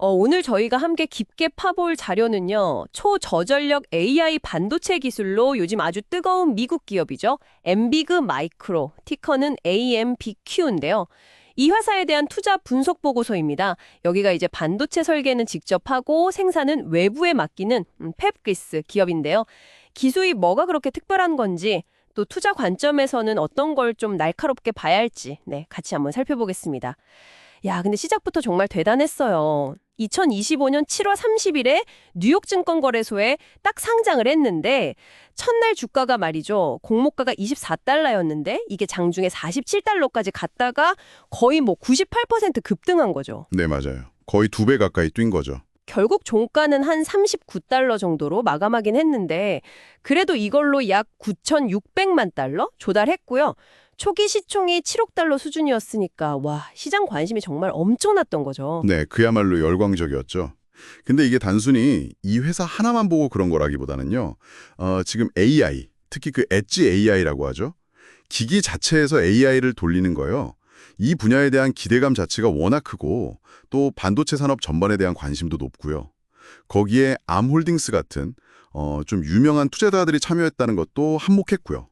어, 오늘 저희가 함께 깊게 파볼 자료는요. 초저전력 AI 반도체 기술로 요즘 아주 뜨거운 미국 기업이죠. 엠비그 마이크로, 티커는 AMBQ인데요. 이 회사에 대한 투자 분석 보고서입니다. 여기가 이제 반도체 설계는 직접 하고 생산은 외부에 맡기는 음, 펩기스 기업인데요. 기술이 뭐가 그렇게 특별한 건지 또 투자 관점에서는 어떤 걸 좀 날카롭게 봐야 할지 네, 같이 한번 살펴보겠습니다. 야, 근데 시작부터 정말 대단했어요. 2025년 7월 30일에 뉴욕 증권거래소에 딱 상장을 했는데 첫날 주가가 말이죠. 공모가가 24달러였는데 이게 장중에 47달러까지 갔다가 거의 뭐 98% 급등한 거죠. 네, 맞아요. 거의 두 배 가까이 뛴 거죠. 결국 종가는 한 39달러 정도로 마감하긴 했는데 그래도 이걸로 약 9,600만 달러 조달했고요. 초기 시총이 7억 달러 수준이었으니까 와 시장 관심이 정말 엄청났던 거죠. 네, 그야말로 열광적이었죠. 근데 이게 단순히 이 회사 하나만 보고 그런 거라기보다는요. 어, 지금 AI, 특히 그 엣지 AI라고 하죠. 기기 자체에서 AI를 돌리는 거요. 이 분야에 대한 기대감 자체가 워낙 크고 또 반도체 산업 전반에 대한 관심도 높고요. 거기에 암홀딩스 같은 어, 좀 유명한 투자자들이 참여했다는 것도 한몫했고요.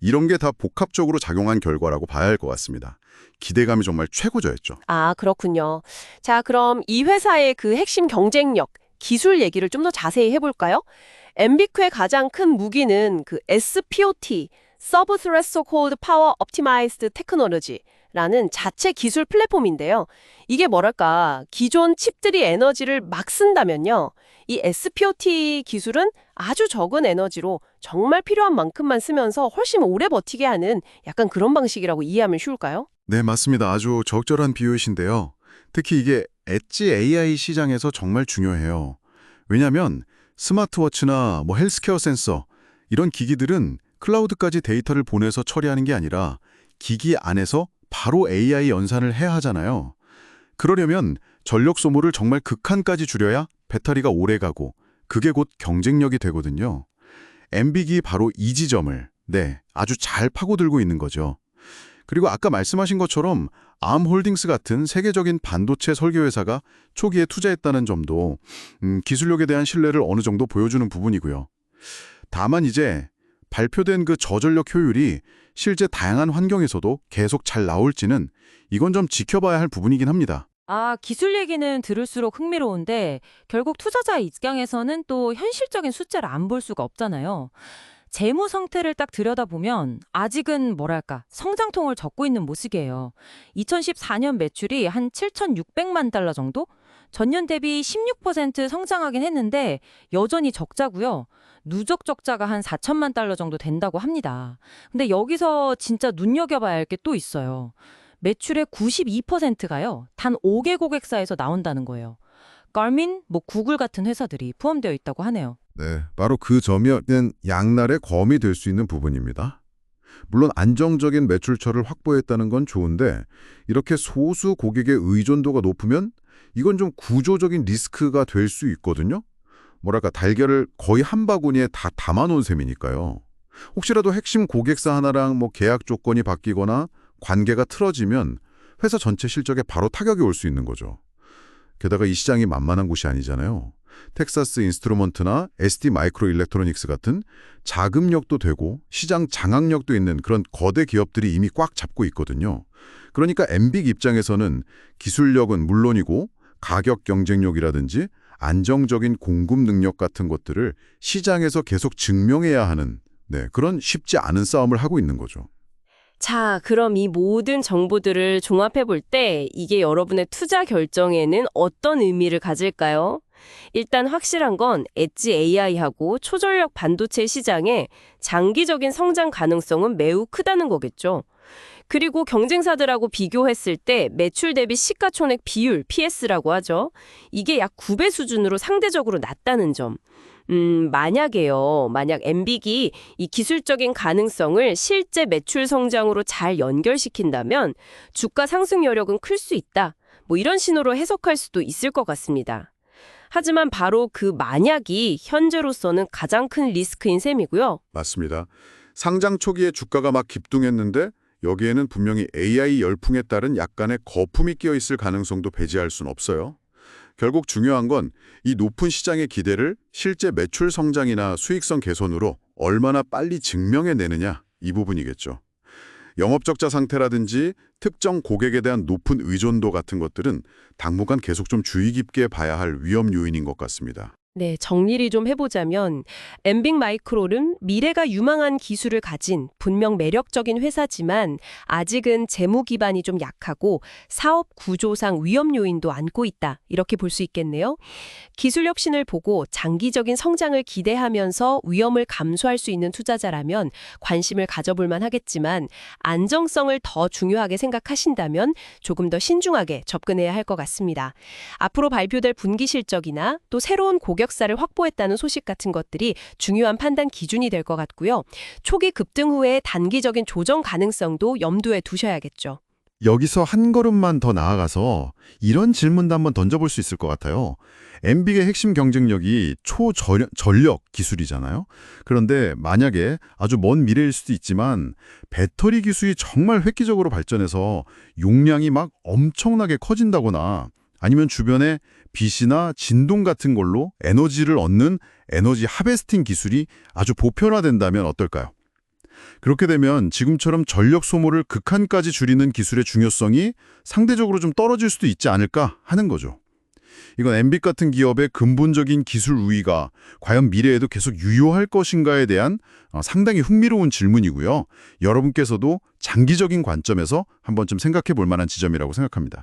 이런 게 다 복합적으로 작용한 결과라고 봐야 할 것 같습니다. 기대감이 정말 최고조였죠. 아, 그렇군요. 자, 그럼 이 회사의 그 핵심 경쟁력, 기술 얘기를 좀 더 자세히 해볼까요? 엠비크의 가장 큰 무기는 그 SPOT, Sub Threshold Power Optimized Technology라는 자체 기술 플랫폼인데요. 이게 뭐랄까, 기존 칩들이 에너지를 막 쓴다면요. 이 SPOT 기술은 아주 적은 에너지로 정말 필요한 만큼만 쓰면서 훨씬 오래 버티게 하는 약간 그런 방식이라고 이해하면 쉬울까요? 네, 맞습니다. 아주 적절한 비유이신데요. 특히 이게 엣지 AI 시장에서 정말 중요해요. 왜냐하면 스마트워치나 뭐 헬스케어 센서 이런 기기들은 클라우드까지 데이터를 보내서 처리하는 게 아니라 기기 안에서 바로 AI 연산을 해야 하잖아요. 그러려면 전력 소모를 정말 극한까지 줄여야 배터리가 오래 가고 그게 곧 경쟁력이 되거든요. 엠빅이 바로 이 지점을 네, 아주 잘 파고들고 있는 거죠. 그리고 아까 말씀하신 것처럼 암 홀딩스 같은 세계적인 반도체 설계 회사가 초기에 투자했다는 점도 음, 기술력에 대한 신뢰를 어느 정도 보여주는 부분이고요. 다만 이제 발표된 그 저전력 효율이 실제 다양한 환경에서도 계속 잘 나올지는 이건 좀 지켜봐야 할 부분이긴 합니다. 아, 기술 얘기는 들을수록 흥미로운데 결국 투자자 입장에서는 또 현실적인 숫자를 안 볼 수가 없잖아요. 재무 상태를 딱 들여다보면 아직은 뭐랄까 성장통을 젓고 있는 모습이에요. 2014년 매출이 한 7,600만 달러 정도? 전년 대비 16% 성장하긴 했는데 여전히 적자고요. 누적 적자가 한 4천만 달러 정도 된다고 합니다. 근데 여기서 진짜 눈여겨봐야 할 게 또 있어요. 매출의 92%가요. 단 5개 고객사에서 나온다는 거예요. garmin, 뭐 구글 같은 회사들이 포함되어 있다고 하네요. 네, 바로 그 점이 양날의 검이 될 수 있는 부분입니다. 물론 안정적인 매출처를 확보했다는 건 좋은데 이렇게 소수 고객의 의존도가 높으면 이건 좀 구조적인 리스크가 될 수 있거든요. 뭐랄까 달걀을 거의 한 바구니에 다 담아놓은 셈이니까요. 혹시라도 핵심 고객사 하나랑 뭐 계약 조건이 바뀌거나 관계가 틀어지면 회사 전체 실적에 바로 타격이 올 수 있는 거죠. 게다가 이 시장이 만만한 곳이 아니잖아요. 텍사스 인스트루먼트나 ST 마이크로 일렉트로닉스 같은 자금력도 되고 시장 장악력도 있는 그런 거대 기업들이 이미 꽉 잡고 있거든요. 그러니까 엠빅 입장에서는 기술력은 물론이고 가격 경쟁력이라든지 안정적인 공급 능력 같은 것들을 시장에서 계속 증명해야 하는 네, 그런 쉽지 않은 싸움을 하고 있는 거죠. 자, 그럼 이 모든 정보들을 종합해 볼 때 이게 여러분의 투자 결정에는 어떤 의미를 가질까요? 일단 확실한 건 엣지 AI하고 초전력 반도체 시장의 장기적인 성장 가능성은 매우 크다는 거겠죠. 그리고 경쟁사들하고 비교했을 때 매출 대비 시가총액 비율, PS라고 하죠. 이게 약 9배 수준으로 상대적으로 낮다는 점. 음, 만약에요. 만약 엠빅이 이 기술적인 가능성을 실제 매출 성장으로 잘 연결시킨다면 주가 상승 여력은 클 수 있다. 뭐 이런 신호로 해석할 수도 있을 것 같습니다. 하지만 바로 그 만약이 현재로서는 가장 큰 리스크인 셈이고요. 맞습니다. 상장 초기에 주가가 막 급등했는데 여기에는 분명히 AI 열풍에 따른 약간의 거품이 끼어 있을 가능성도 배제할 순 없어요. 결국 중요한 건 이 높은 시장의 기대를 실제 매출 성장이나 수익성 개선으로 얼마나 빨리 증명해내느냐 이 부분이겠죠. 영업적자 상태라든지 특정 고객에 대한 높은 의존도 같은 것들은 당분간 계속 좀 주의 깊게 봐야 할 위험 요인인 것 같습니다. 네, 정리를 좀 해보자면 엠빅 마이크로는 미래가 유망한 기술을 가진 분명 매력적인 회사지만 아직은 재무 기반이 좀 약하고 사업 구조상 위험 요인도 안고 있다. 이렇게 볼 수 있겠네요. 기술 혁신을 보고 장기적인 성장을 기대하면서 위험을 감수할 수 있는 투자자라면 관심을 가져볼 만하겠지만 안정성을 더 중요하게 생각하신다면 조금 더 신중하게 접근해야 할 것 같습니다. 앞으로 발표될 분기 실적이나 또 새로운 고객 사를 확보했다는 소식 같은 것들이 중요한 판단 기준이 될 것 같고요. 초기 급등 후에 단기적인 조정 가능성도 염두에 두셔야겠죠. 여기서 한 걸음만 더 나아가서 이런 질문도 한번 던져볼 수 있을 것 같아요. 엠빅의 핵심 경쟁력이 초전력 기술이잖아요. 그런데 만약에 아주 먼 미래일 수도 있지만 배터리 기술이 정말 획기적으로 발전해서 용량이 막 엄청나게 커진다거나 아니면 주변에 빛이나 진동 같은 걸로 에너지를 얻는 에너지 하베스팅 기술이 아주 보편화된다면 어떨까요? 그렇게 되면 지금처럼 전력 소모를 극한까지 줄이는 기술의 중요성이 상대적으로 좀 떨어질 수도 있지 않을까 하는 거죠. 이건 엠빅 같은 기업의 근본적인 기술 우위가 과연 미래에도 계속 유효할 것인가에 대한 어, 상당히 흥미로운 질문이고요. 여러분께서도 장기적인 관점에서 한번 좀 생각해 볼 만한 지점이라고 생각합니다.